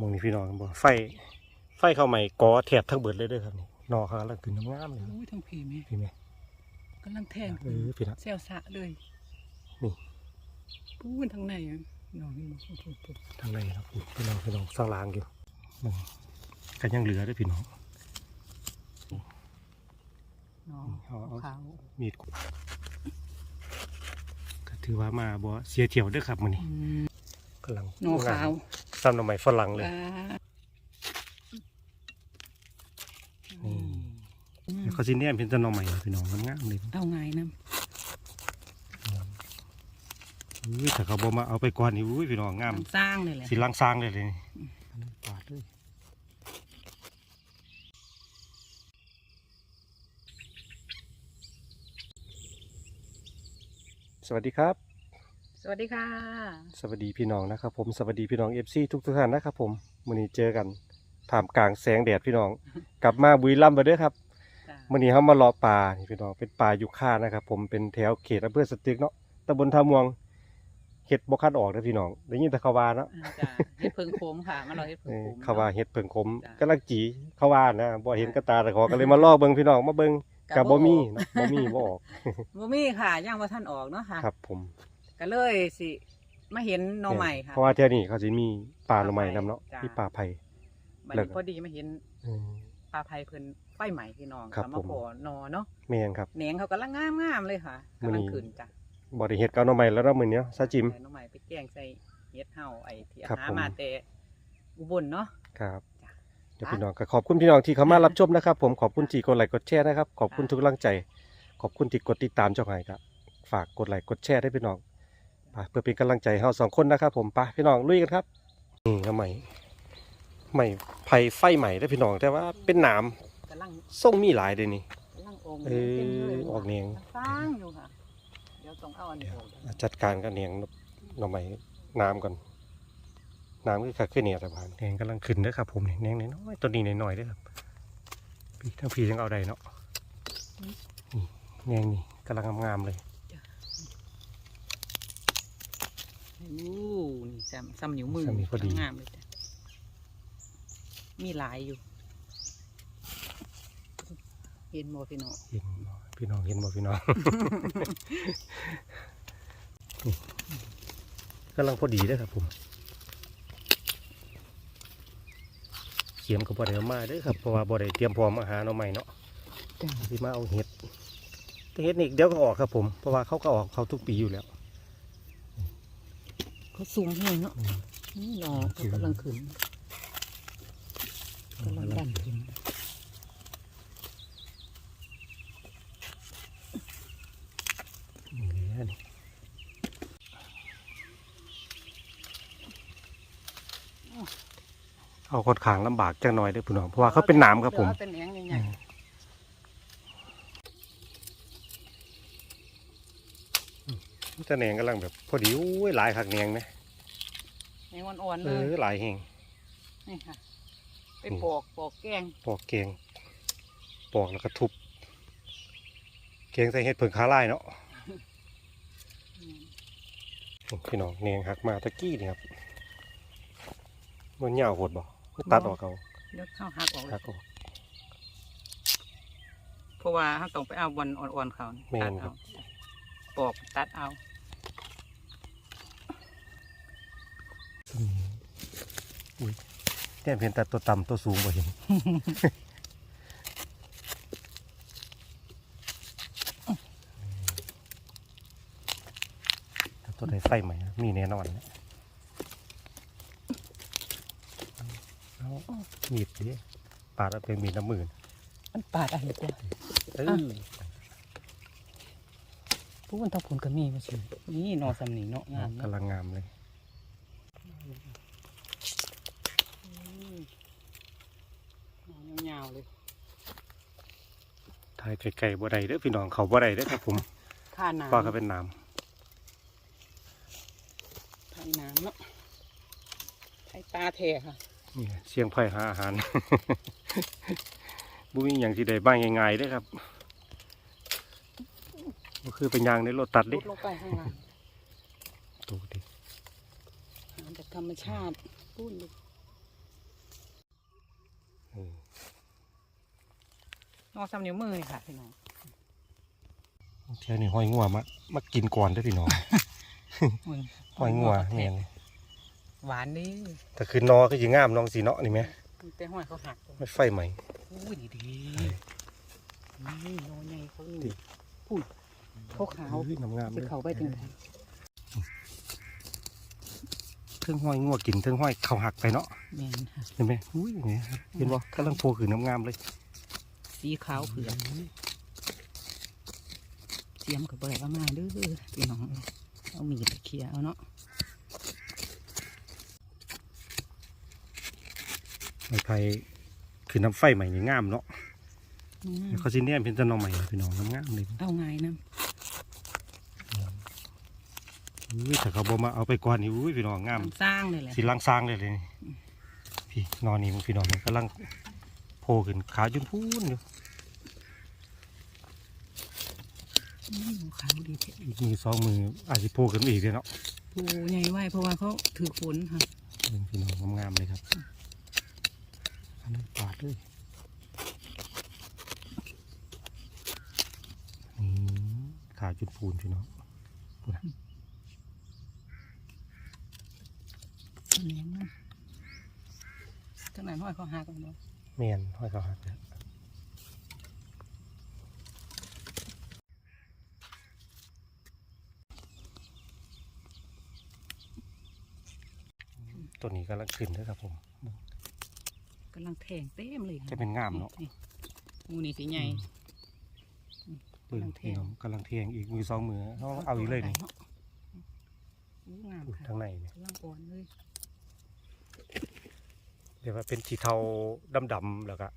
มองนี่พี่น้องบ่ไฟ ไฟเข้าใหม่กอแถบทั้งเบิดเลยเด้อครับนี่นอเขากำลังขึ้นงามๆเลยครับโอ้ยทั้งผีแม่พี่แม่กำลังแทงเออพี่นะแซวสะเลยนี่ ปูนทางในอะน้องนี่มาพูดทางในครับพี่น้องพี่น้องสร้างรางอยู่มึงกันยังเหลือเด้วยพี่น้องน้องเอาเอา ขาวมีดก็ถือว่ามาบ่เสียเที่ยวเด้อครับมื้อนี้อืมกำลังน้องขาว ซ้ำหน่อไม้ฝรั่งเลยอ่านี่อืมเขาสิแนมเป็นต้นหน่อไม้พี่น้องงามๆเลยเอาไงนะอุ้ยถ้าเขาบ่มาเอาไปก่อนนี่อุ้ยพี่น้องงามสร้างเลยแหละสิล้างซางเลยเลยนี่ปาดเลยสวัสดีครับ สวัสดีค่ะ สวัสดีพี่น้องนะครับผมสวัสดีพี่น้องเอฟซีทุกทุกๆท่านนะครับผมมื้อนี้เจอกันท่ามกลางแสงแดดพี่น้อง กลับมาบุรีรัมย์มาเด้อครับจ้ะมื้อนี้เฮามาเลาะป่านี่พี่น้องเป็นป่ายุค่านะครับผมเป็นแถวเขตอำเภอสตึกเนาะตำบลท่าม่วงเฮ็ดบ่คัดออกเด้อพี่น้องได้ยินแต่เขาว่าเนาะอ่าจ้ะเฮ็ดเพิงโคมค่ะมาเราเฮ็ดเพิเองอโคมเขาว่าเฮ็ดเพิ่งคมจ้ะกำลังจีเขาว่านะบ่เห็นกระตาแต่ขอก็เลยมาลอกเบิ่งพี่น้องมาเบิ่งกับบ่มีเนาะบ่มีบ่ออกบ่มีค่ะย่างว่าท่านออกเนาะค่ะครับผม ก็เลยสิมาเห็นหน่อใหม่ค่ะเพราะว่าแถวนี้เขาสิมีป่าหน่อไม้นํเนาะจ้ะมีป่าไผ่บัดแล้วนี้ก็พอดีมาเห็นอืมปลาไผ่เพิ่นไฟใหม่พี่น้องครับก็มาผมขอนอเนาะแม่นครับแหนงเขากำลังงามๆเลยค่ะมื้อกำลันี้งขึ้นจ้ะบ่ได้เฮ็ดกับหน่อไม้แล้วเนาะมื้อนี้เนาะซาจิมใส่หน่อใหม่ไปแกงใส่เฮ็ดเฮาไอ้ที่ครับหาผมมาแต่อุบลเนาะครับจ้ะเดี๋ยวพี่น้องก็ขอบคุณพี่น้องที่เข้ามารับชมนะครับ ผมขอบคุณที่กดไลค์กดแชร์นะครับ ขอบคุณทุกกำลังใจ ขอบคุณที่กดติดตามช่องไห้ครับฝากกดไลค์กดแชร์ให้พี่น้องไป เพื่อเป็นกำลังใจให้เราสองคนนะครับผมไปพี่น้องลุยกันครับนี่ทำไมใหม่ไผ่ไฟใหม่ได้อพี่น้องแต่ว่าเป็นหนามกำลังส่งมีหลายเลยนี่กำลังองเออต็มเลยออกแนงสร้างอยู่ค่ะเดี๋ยวต้องเอาอันนี้ออกจัดการกับเนียงหน่อไม้น้ำก่อนน้ำคือคักขึ้นเนี่ยสะพานแนงกำลังขึ้นเด้อครับผมนี่แนงน้อยๆตัวนี้น้อยๆเด้อครับพี่ทั้งพี่ทั้งเอาใดเนาะนี่แนงนี่กำลังงามๆเลย อู้นี่ซ้ำซ้ำนิ้วมือซ้ำนิ้วพอดี งามเลยจ้ะมีหลายอยู่ เห็นบ่พี่น้องเห็นบ่พี่น้องเห็นบ่พี่น้อง นี่กำลังพอดีเด้อครับผมเขียมกับบ่ได้เอามาเด้อครับเพราะว่าบ่ได้เตรียมพร้อมอาหารเอาใหม่เนาะจ้ะสิมาเอาเห็ดแต่เห็ดนี่เดี๋ยวก็ออกครับผมเพราะว่าเขาก็ออกเขาทุกปีอยู่แล้ว เขาสูงแห้งเนาะอืมนี่รอเขากำลังขึ้นกำลังดันขึ้นนี่แหละนี่เอาค่อนข้างลำบากจังหน่อยเด้อพี่น้องเพราะว่าเขาเป็นหนามครับผมเดี๋ยวเอาเป็นแหนงใหญ่ จะแหนงกำลังแบบพอดีอุ้ยหลายคักแหนงนะๆแหนงอ่อนๆเอเลยอหลายแหงนี่ค่ะ ไปปอกปอกแกงปอกเกงปอกแล้วก็ทุบเกงใส่เห็ดเผิงขาลายเนาะอืมพี่น้องแหนงหักมาตะกี้นี่ครับมันเหยาวโหดบ่ตัดออกเอาเดี๋ยวเข้าหักออกเลหัยกออก เพราะว่าเขาต้องไปเอาวันอ่อนๆเขาแม่ตัดนครัเอาบ ปอกตัดเอา อืม อุ้ยแต้มเห็นแต่ตัวต่ำตัวสูงบ่เห็นถ้าตัวใดไฟใหม่มีแน่นอนนะเอามีดดิปาดเอาเป็นมีดน้ำมือมันปาดอะไรจ้ะเออผู้คนทำผลก็มีมาสินี่นอสำนีเนาะงามเนาะกำลังงามเลยยาวๆเลย ถ่าย ไกลๆบ่ได้เด้อพี่น้องเขาบ่ได้เด้อครับ ผมท่าน้ำว่าเขาเป็นน้ท่าน้ำเนาะใช้ตาเทค่ะำนี่เสียงไผ่หาอาหารบุมีอย่างที่ใดบ้างง่ายๆเด้อครับก็คือเป็นยางในรถตัดลดิดลงไปข้างล่างตูดิอาหารจากธรรมชาติปุ้นลู นอกซ้ำนิ้วมือนี่ค่ะพี่น้องเที่ยวนี้ห้อยงัวมามากินก่อนเด้อพี่น้องมึงห้อยงัวแม่นหวานดิถ้าคือนอก็สิงามน้องสีเนาะนี่แหมแต่ห้อยเขาหักไม่ไฟใหม่อุ้ยดีดีนี่โนใหญ่เขาดีนี่พูดเขาขาวเฮ้ยงามๆจะเลยเขาไปจังไดเทิงห้อยงัวกินเทิงห้อยเข้าหักไปเนาะแม่นค่ะเห็นไหมอุ้ยอย่างเงี้ยครับเห็นบ่กำลังโผล่ขึ้นงามๆเลย สีขาวเผือกเสียมกับบ่ได้เอามาเด้อพี่น้อง เอามีดไปเคลียร์เอาเนาะไม้ไผ่คือน้ำไฟใหม่นี่งามเนาะอืมเขาสิเนี่ยเป็นต้นน้องใหม่พี่น้องงามๆเลยเอาไงนะอุ้ยถ้าเขาบ่มาเอาไปก่อนนี่อุ้ยพี่น้องงามสร้างเลยแหละสิลังสร้างเลยเลยนี่พี่นอนนี่มึงพี่น้องมันกำลังโผล่ขึ้นขาจนพูนอยู่ อืม ขาวดีเท่อีกมือสองมืออาจจะโผล่ขึ้นมาอีกเลยเนาะปูใหญ่ไว้เพราะว่าเขาถือฝนค่ะเบิ่งพี่น้องงามๆเลยครับอันนั้นปาดเลยนี่ขาจนพูนพี่น้องเลี้ยงมันจังไหนห้อยเขาหากันบ่เมียนห้อยเขาหักเนี่ย ตัวนี้กำลังขึ้นด้วยครับผมกำลังแทงเต็มเลยค่จะเป็นงามเนาะงูนี่สีใหญ่ปึ้งกำลังเทพี่น้องกำลังเทียงอีกมือสองมือเขาเอาอีกเลยนี่อู้งามอุ๊ยค่ะทางในเนี่ยกำลังอ่อนเลยเดี๋ยวว่าเป็นสีเทาดำๆแล้วก็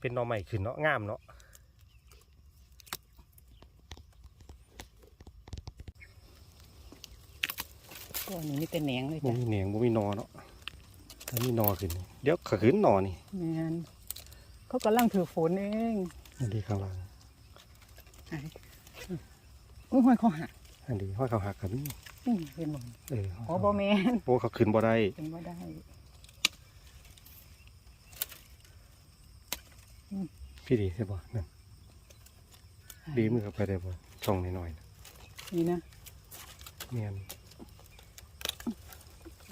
เป็นหนอใหม่ขึ้นเนาะงามเนาะ ตัวนี้มีแต่แหนงเลยบ่จ้ะมีเหนียงบ่มีหนอเนาะถ้ามีหนอขึ้นเดี๋ยวขาขึ้นหนอนี่แมนเขากำลังถือฝนเองอันนี้ข้างล่างอุ้ยห้อยเขาหักอันนี้ห้อยเขาหักกันนี่นี่เป็นบ่เอออ๋อบ่แมนโอ้เขาขึ้นบ่ได้เป็นบ่ได้พี่ดีใช่ป่ะนั่นดีมือเข้าไปได้ป่ะช่องหน่อยๆนะนี่นะเมียน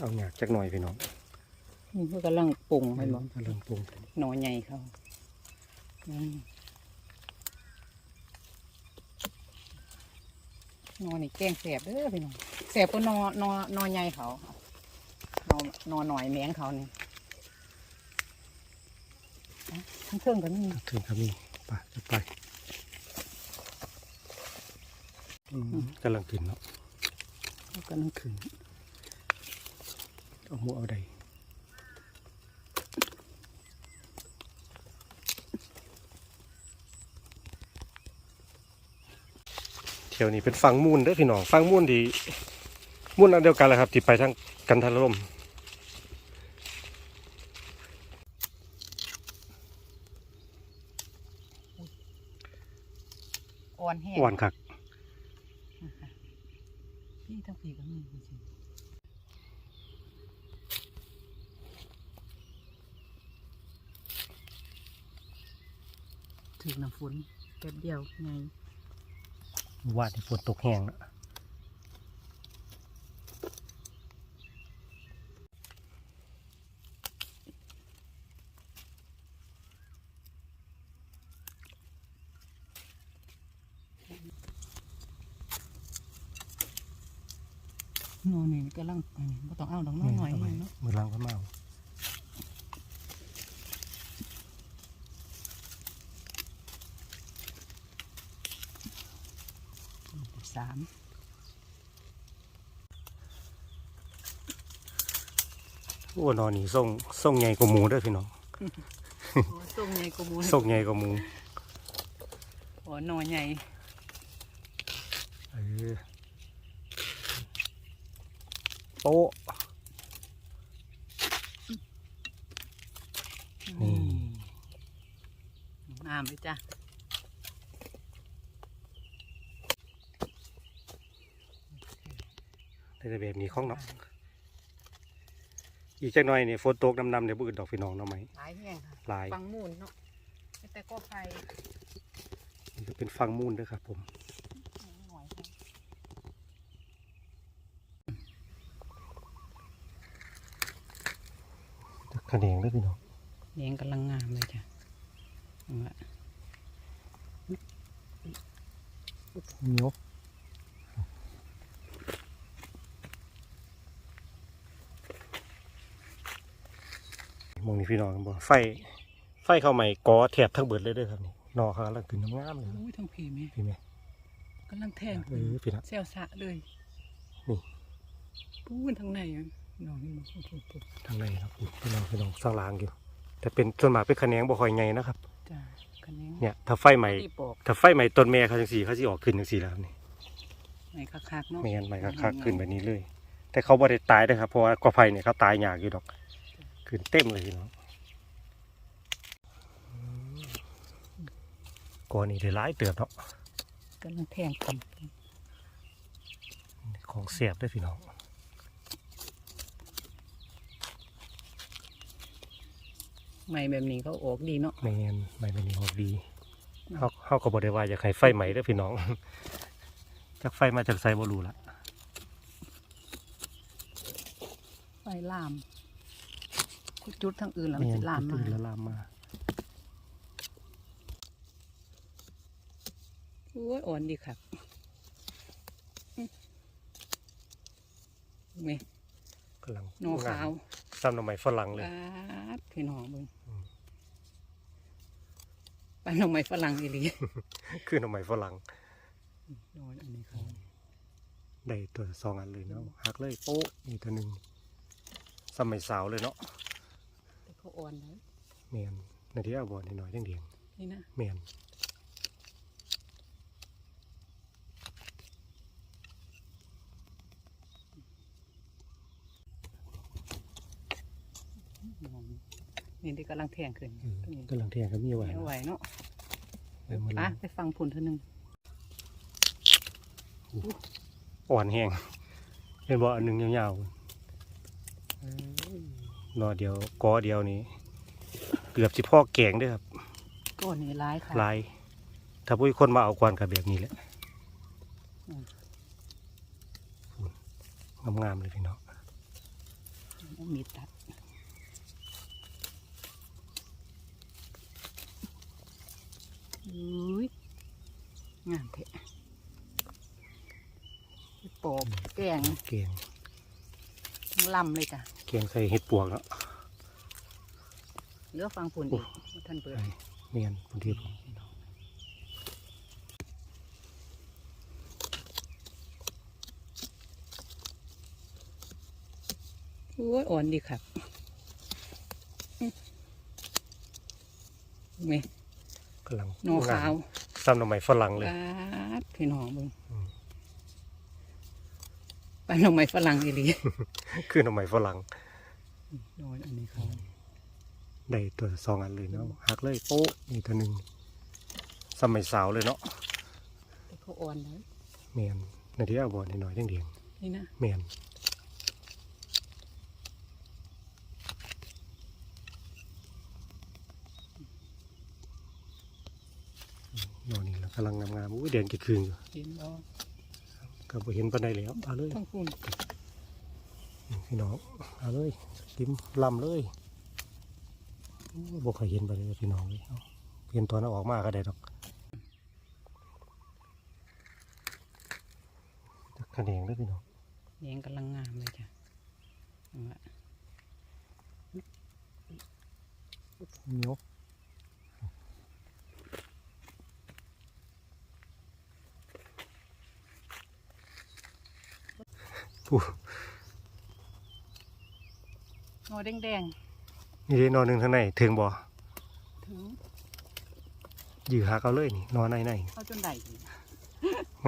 เอาหยากจักหน่อยพี่น้องนี่เขากำลังปรุงให้บ่กำลังปรุงหนอใหญ่เขาอืมหนอนี่แกงแสบเด้อพี่น้องแสบก็นอนอนอใหญ่เขานอนอหน่อยแมงเขานี่อะทั้งเครื่องกันนี่ถึงครับนี่ไปจะไปอืมกำลังขึ้นเนาะเขากำลังขึ้น เอาหมูเอาใดเที่ยวนี้เป็นฟังมูนเด้อพี่น้องฟังมูนดีมูนอันเดียวกันแหละครับที่ไปทางกันทารลมอ่อนแห้งหวานคักพี่ทั้งผีก็มีจริง ถึงน้ำฝนแป๊บเดียวไงว่าที่ฝนตกแห้งนะนอนนี่ก็ลังอันนี้บ่ต้องเอาดอกน้อยหน่อยหน่อยเนาะมือล้างก็มาเอา สาม โอ้นอนนี่ส่งส่งใหญ่กว่าหมูเด้อพี่น้องโอ้ส่งใหญ่กว่าหมูส่งใหญ่กว่าหมูโอ้หนอใหญ่เออโต๊ะนี่งามเลยจ้ะได้แต่แบบนี้ของเนาะ อีกจักหน่อยนี่ฝนตกดำๆเดี๋ยวบ่อื่นดอกพี่น้องเนาะไหมหลายแห้งค่ะหลายฟังมูนเนาะแต่ก็ไฟนี่ก็เป็นฟังมูลเด้วยครับผมหน่อยค่ะขะแหนงเด้วยพี่น้องเลี้ยงกำลังงามเลยจ้ะเอาละเหนียว องนี่พี่น้องบ่ไฟ ไฟเข้าใหม่กอแถบทั้งเบิดเลยเด้วยครับนี่นอเขากำลังขึ้นน้ำงามเลยโอ้ยทั้งผีแม่พี่แม่กำลังแทงเออพี่นะเซลสะเลยนี่ปูนทางในอะนอนนี่มันปุ๊บปุ๊บปุ๊บทางในครับพี่น้องพี่น้องสร้างรางอยู่ แต่เป็นส่วนมากเป็นขะแหนงบ่ค่อยใหญ่นะครับ จ้ะคันนี้เนี่ยถ้าไฟใหม่ ตีปอกถ้าไฟใหม่ต้นแม่เขาจังซี่เขาสิออกขึ้นจังซี่แล้วครับนี่ไม่คักๆเนาะ ไม่งั้นไม่คักๆขึ้นแบบนี้เลย แต่เขาบ่ได้ตายนะครับเพราะว่ากอไผ่เนี่ยเขาตายยากอยู่ดอก ขึ้นเต็มเลยพี่น้องก่อนนี้ได้หลายเติบเนาะกำลังแทงกันของเสียบด้วยพี่น้องไม่แบบนี้เขาออกดีเนาะไม่งั้นไม่เป็นนี้ออกดีเขาเขาก็บ่ได้ว่าอยากให้ไฟใหม่เด้อพี่น้องจากไฟมาจากไซบ่รู้ละไฟลาม จุดทางอื่นแล้วมันไม่จะงั้นลามมาตื่นแล้วลามมาโอ้ยอ่อนดีครับเมกำลังนอขาวซ้ำหน่อไม้ฝรั่งเลยปาดพี่น้องเบิ่งอืมปานหน่อไม้ฝรั่งอีหลีคือหน่อไม้ฝรั่งนอนอันนี้เขาได้ตัวสองอันเลยเนาะหักเลยโป๊ะนี่ตัวหนึ่งสมัยสาวเลยเนาะแต่ เขาอ่อนเลยเมียนในที่เอาบอลนิดหน่อยเดียงนี่นะๆเมียนมองนี่ที่กำลังแทงขึ้นอืมตรงนี้กำลังเทียงกับมีไหวไม่ไหวเนาะเออมันไปไปฟังผลเท่านึงอ่อนแห้งเป็นบ่ออันหนึ่งยาวๆห นอเดียวกอเดียวนี้ เกือบสิพ่อแกงเด้วยครับก้อนนี้ร้ายค่ะลาย ถ้าผู้คนมาเอากวนกับแบบนี้แหละอืมงามๆเลยพี่น้องมีตัดอุ้ยงามเถอะปอบแกงแกง ทั้งลำเลยจ้ะแกงใส่เห็ดปวกเนาะเหลือฟังผลอีกบ่ท่านเปิดไอ้เมียนบางทีผมโอ้ยอ่อนดีครับเมกำลังนอขาวซ้ำหน่อไม้ฝรั่งเลยปาดพี่น้องเบิ่งอืม ปานหน่อไม้ฝรั่งอีหลีคือหน่อไม้ฝรั่งนอนอันนี้เขาได้ตัวสองอันเลยเนาะหักเลยโป๊ะนี่ตัวหนึ่งสมัยสาวเลยเนาะแต่เขาอ่อนเลยเมียนในที่เอาบอลนิดหน่อยเดียงนี่นะๆเมียนนอนนี่แล้วกำลังงามๆอุ้ยเด่นกี่คืนอยู่เห็นบ่ ก็บ่เห็นปานใดแล้วเอาเลยทั้งคุณพี่น้องเอาเลยกิมลำเลยโอ้ยบ่เคยเห็นไปเลยพี่น้องเลยเอาเห็นตอนเอาออกมาก็ได้ดอกคะแนงเลยพี่น้องแยงกำลังงามเลยจ้ะเอาละเหนียว ผู้นอแดงนี่เด้นอนหนึ่งทางในถึงบ่ๆถึงยื้อหาเอาเลยนี่นอนในในเขาจนได้อีก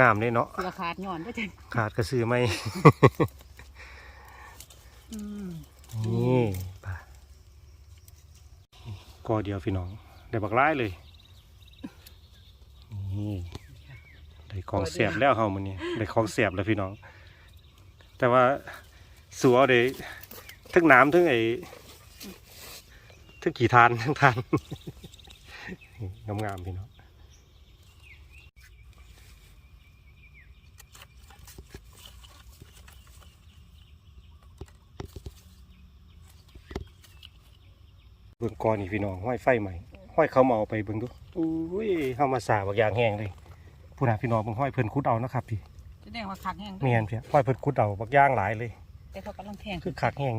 งามเลยเนาะเสือขาดหย่อนก็จะขาดกระสือไหมอืมนี่ปะกอเดียวพี่น้องได้บักร้ายเลยนี่ได้ของเสียบแล้วเฮามันนี่ได้ของเสียบแล้วพี่น้อง แต่ว่าสัวได้ทั้งน้ำทั้งไอ้ทั้งกี่ทานทั้งทานงามๆพี่น้องเบิ่งก่อนนี่พี่น้องห้อยไฟใหม่ห้อยเขามาเอาไปเบิ่งดูอุ้ยเฮามาสาบักอย่างแห้งเลยผู้น่ะพี่น้องเบิ่งห้อยเพิ่นคุดเอานะครับพี่ ดงว่าคักแห้งเมียนพี่ห้อยเพิ่นคุดเอาบักอย่างหลายเลย แต่เขากำลังแทงคือคักแห้ง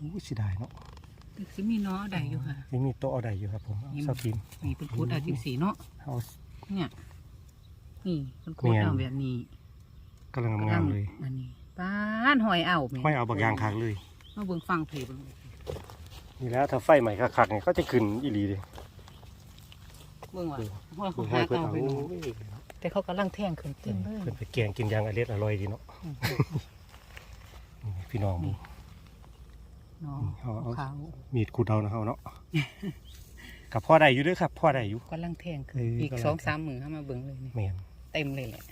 อุ้ยสิได้เนาะสิมีเนาะได้อยู่ค่ะนี่มีโต๊ะเอาได้อยู่ครับผมเอานี่เสาทีมนี่เป็นคุดอาทิตย์สีเนาะเอาเนี่ยนี่เป็นคุดแม่นเอาแบบนี้กำลังงามๆเลยอันนี้ป้านหอยเอาแม่ห้อยเอาบักอย่างคักเลยมาเบิ่งฟังเพลงเบิ่งนี่แล้วถ้าไฟใหม่คักๆเนี่ยก็จะขึ้นอีหลีเลยเบิ่งว่าหอยเขาห้หาอยเพิ่นเอาเอาไปเนาะโอ้ย แต่เขากำลังแทงขึ้นเต็มเลยเพิ่นไปแกงกินอยางอร่อยอร่อยดีเนาะนี่พี่น้องมึงเนาะเอาเอาขาวมีดขูดเอานะเฮาเนาะกับพ่อได้อยู่เด้วยครับพ่อได้อยู่กำลังแทงขึ้นเอออีอีกกำลังสองสามมือเข้ามาเบิ่งเลยนี่แม่นเต็มเลยแหละ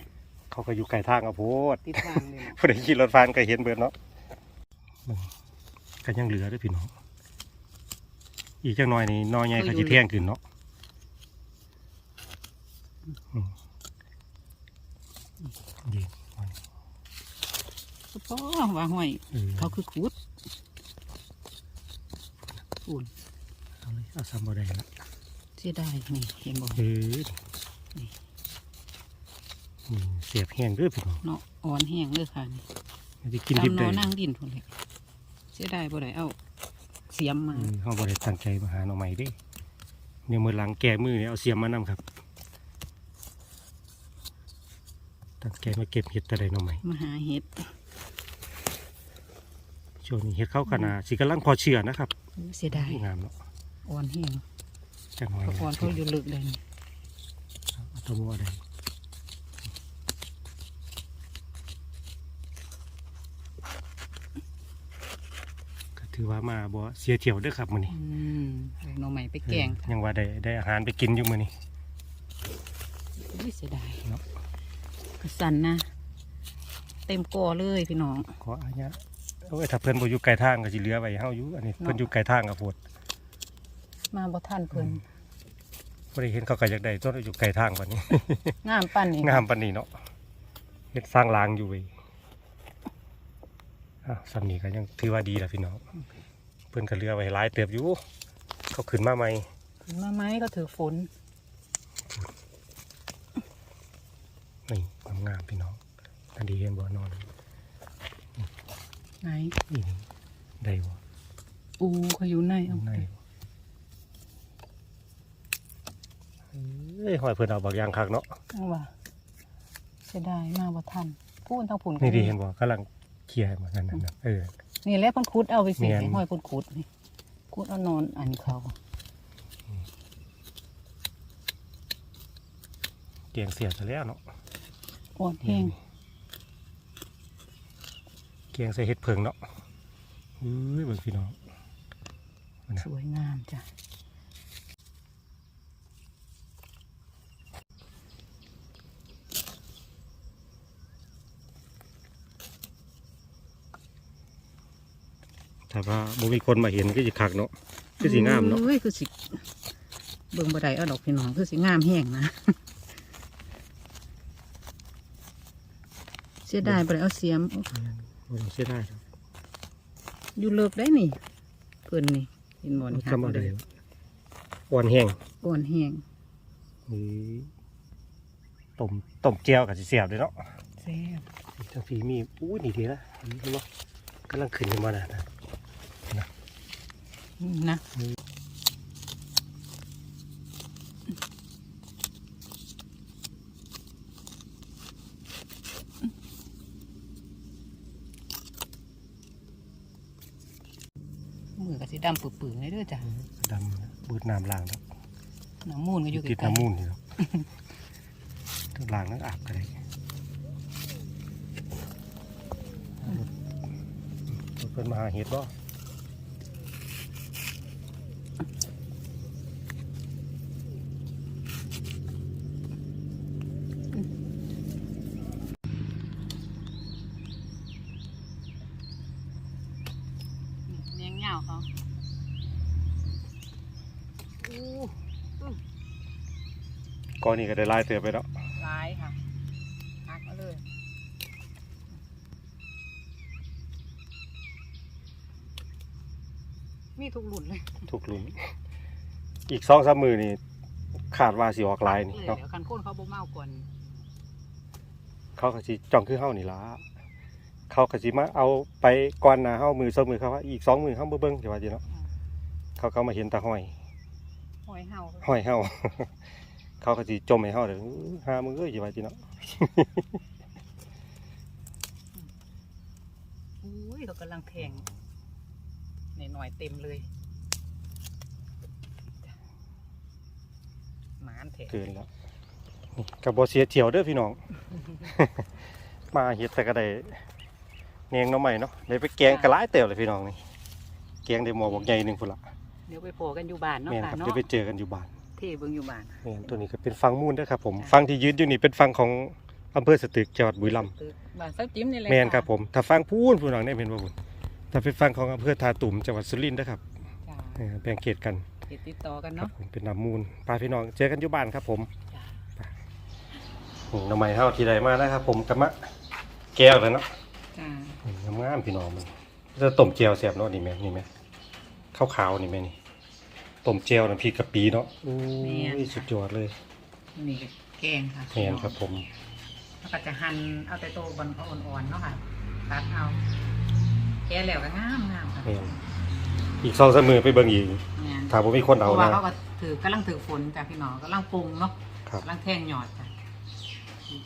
เขาก็อยู่ไกลทางอะโพดติดทางเลยเนาะผู้ใดขี่รถฟานก็เห็นเบิดเนาะมึงก็ยังเหลือเด้วยพี่น้องอีกจังหน่อยนี่นอใหญ่ก็สิแท่งขึ้นเนาะอืมดี เพราะ ว่าหอยเออเขาคือคุดอุ่นเอาเลยเอาซ้ำบ่ได้ละเสียดายนี่เห็นบ่เออนี่เสียบแห้งเด้วยพี่น้องเนาะอ่อนแห้งเลยค่ะนี่มันจะกินตาดิมบนได้อนั่งดินทุนเลยเสียดายบ่ได้เอา เสียมมาเออเขาบ่ได้ตั้งใจมาหาหน่อใหม่เด้เนี่ยมือหลังแก่มือเนี่ยเอาเสียมมานำครับตั้งใจมาเก็บเห็ดแต่ใดหน่อใหม่มาหาเห็ด ช่วงนี้เห็ดเข้ากันนาสิกำลังพอเชื่อนะครับเสียดายงามเนาะอ่อนแห้งจังหน่อยเขาอ่อนเขาอยู่ลึกเลยนี่เอาตัวบัวได้ก็ถือว่ามาบ่เสียเที่ยวเด้อครับมื้อนี้อืมเอาหน่อใหม่ไปแกงยังว่าได้ได้อาหารไปกินอยู่มื้อนี้อุ๊ยเสียดายเนาะกระสันนะ เต็มกอเลยพี่น้อง ขออนุญาต โอ้ยถ้าเพิ่นบ่อยู่ไกลทางก็สิเหลือไว้ให้เฮาอยู่อันนี้เพิ่นอยู่ไกลทางก็โพดมาบ่ทันเพิ่นบ่ได้เห็นเขาก็อยากได้ต้นอยู่ไกลทางปานนี้ งามปั้นนี่งามปานนี้เนาะเฮ็ดสร้างรางอยู่เว้ยอะสำนี้ก็ยังถือว่าดีล่ะพี่น้องเพิ่นก็เหลือไว้หลายเติบอยู่เขาขึ้นมาใหม่ขึ้นมาไหมก็ถือฝนนี่งามๆพี่น้องอันนี้เห็นบ่นอน ไหนนี่นี่ได้บ่ปูเขาอยู่ในเอาในไปบ่เอ้ยหอยเพิ่นเอาบักอย่างคักเนาะเอาว่าเสียดายมาบ่ทันพูดทั้งผุนนี่ดีเห็นบ่กำลังเคลียร์บ่นั่นน่ะเออนี่แหละเพิ่นขุดเอาไปสิแม่นห้อยเพิ่นขุดนี่ขุดเอานอนอันเขาเกียงเสียซะแล้วเนาะอ่อนแห้งเกีย งใส่เห็ดเพิงเนาะเอ้ยเบิ่งพี่น้องสวยงามจ้ะถ้าว่าบ่มีคนมาเห็นก็สิคักเนาะคือสิงามเนาะเอ้ยคือสิเบิ่งบ่ได้เอาดอกพี่น้องคือสิงามแห้งนะเสียดายบ่ได้เอาเสียม บ่ต้องเสียดายครับอยู่เลิกได้นี่เพิ่นนี่เห็นบ่นี่ทำเอาได้อ่อนแห้งอ่อนแห้งนี่ต้มต้มแจ่วก็สิเสียบเลยเนาะแซ่บจังสีมีอู้นี่ดีละเห็นบ่กำลังขึ้นขึ้นมาน่ะนะนะ มือก็สิดำปื้อๆเลยเด้อจ้ะดำบืดน้ำล้างแล้วน้ำมูลก็อยู่ติดน้ำมูลนี่เนาะทั้งล้างทั้งอาบก็ได้เพิ่นมาหาเห็ดบ่ เลี้ยงเหงาเขาอู้อู้ ก้อนนี้ก็ได้หลายเติบไปแล้วร้ายค่ะพักมาเลยมีทุกหลุนเลยทุกรุ่นอีกสองสามมือนี่ขาดว่าสิออกหลายนี่เลยเนาะ เดี๋ยวคันโค่นเขาบ่เมาก่อนเขาก็สิจ้องคือเฮานี่ล่ะเขาก็สิมาเอาไปก่อนหน้าเฮามือสองมือเขาว่าอีกสองมือเฮาบ่เบิ่งจังว่าจิเนาะอืมเขาก็มาเห็นตาห้อยหอยเห่าห้อยเฮา เขาก็สิจมให้เฮาเด้ออื้อหามึงเอ้ยจังว่าจิเนาะอุ้ยเขากำลังแข่งหน่อยๆเต็มเลยหมานเถอะเกินแล้วนี่ก็บ่เสียเที่ยวเด้อพี่น้อง มาเฮ็ดแต่ก็ได้แหนงหน่อใหม่เนาะได้ไปแกงกะหลายเติบเลยพี่น้องนี่แกงได้หม้อบักใหญ่หนึงพุ่นล่ะเดี๋ยวไปโผล่กันอยู่บ้านเนาะแม่นค่ะครับเนาะ เดี๋ยวไปเจอกันอยู่บ้านเท่เบิ่งอยู่บ้านแม่นตัวนี้ก็เป็นฟังมูลเด้อครับผมฟังที่ยืนอยู่นี่เป็นฟังของอำเภอสตึกจังหวัดบุรีรัมย์ตึกบ้านเซาจิ้มนี่แหละแม่นครับะผมถ้าฟังพูนผู้น้องได้เป็นบ่บุญถ้าเป็นฟังของอำเภอทาตุ่มจังหวัดสุรินทร์นะครับจ้าเออแบ่งเขตกันติดติดต่อกันครับเนาะผมเป็นน้ำมูลพาพี่น้องเจอกันอยู่บ้านครับผม จ้านี่หน้ำไม้เฮาที่ใดมานะครับผมกับมะแก้วแล้วเนาะจ้านี่งามๆพี่น้องมันจะต้มเจียวแซ่บเนาะนี่แม่นี่แม่ขาวๆนี่แม่นี่ ต้มเจียวน้ำพริกกะปิเนาะอู้ยสุดยอดเลยนี่ก็แกงค่ะแม่นครับผม แล้วก็จะหั่นเอาแต่ตัวบอลเขาอ่อนๆเนาะค่ะตัดเอาแกะแล้วก็งามงามค่ะแม่นอีกสองสามมือไปเบิ่งอีกแม่นถ้าผมมีคนเอาเพราะว่านะ เขาก็ถือกำลังถือฝนจ้ะพี่น้องกำลังปรุงเนาะครับ กำลังแท่งหยอดจ้ะ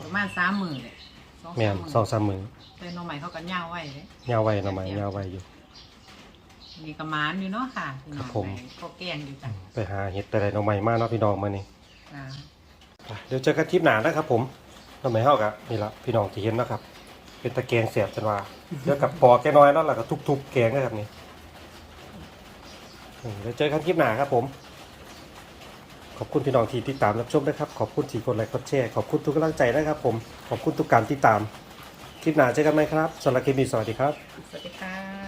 ประมาณสามหมื่นเลยสองแม่นสามหมื่นสองสามมือแต่หน้องใหม่เขาก็ย่าไว้เลย ยาวไว้หน้ำไม้ยาวไว้อยู่ มีกระมานอยู่เนาะค่ะพี่น้ครัอบงผมในก็แกงอยู่จ้ะไปหาเห็ดแต่ไรน้องใหม่มาเนาะพี่น้องมานี่จ้ะไปเดี๋ยวเจอกันคลิปหน้านะครับผมน้องใหม่เฮากะนี่ละพี่น้องที่เห็นนะครับ เป็นตะแกรงเสียบจันว่าเดี๋ยวกับปอแกน้อยแล้วล่ะก็ทุบๆแกงนะครับนี่อืมเดี๋ยวเจอกันคลิปหน้าครับผม ขอบคุณพี่น้องที่ติดตามรับชมนะครับ ขอบคุณที่กดไลค์กดแชร์ขอบคุณทุกกำลังใจนะครับผมขอบคุณทุกการติดตาม คลิปหน้าเจอกันไหมครับสำหรับคลิปนี้สวัสดีครับ สวัสดีค่ะ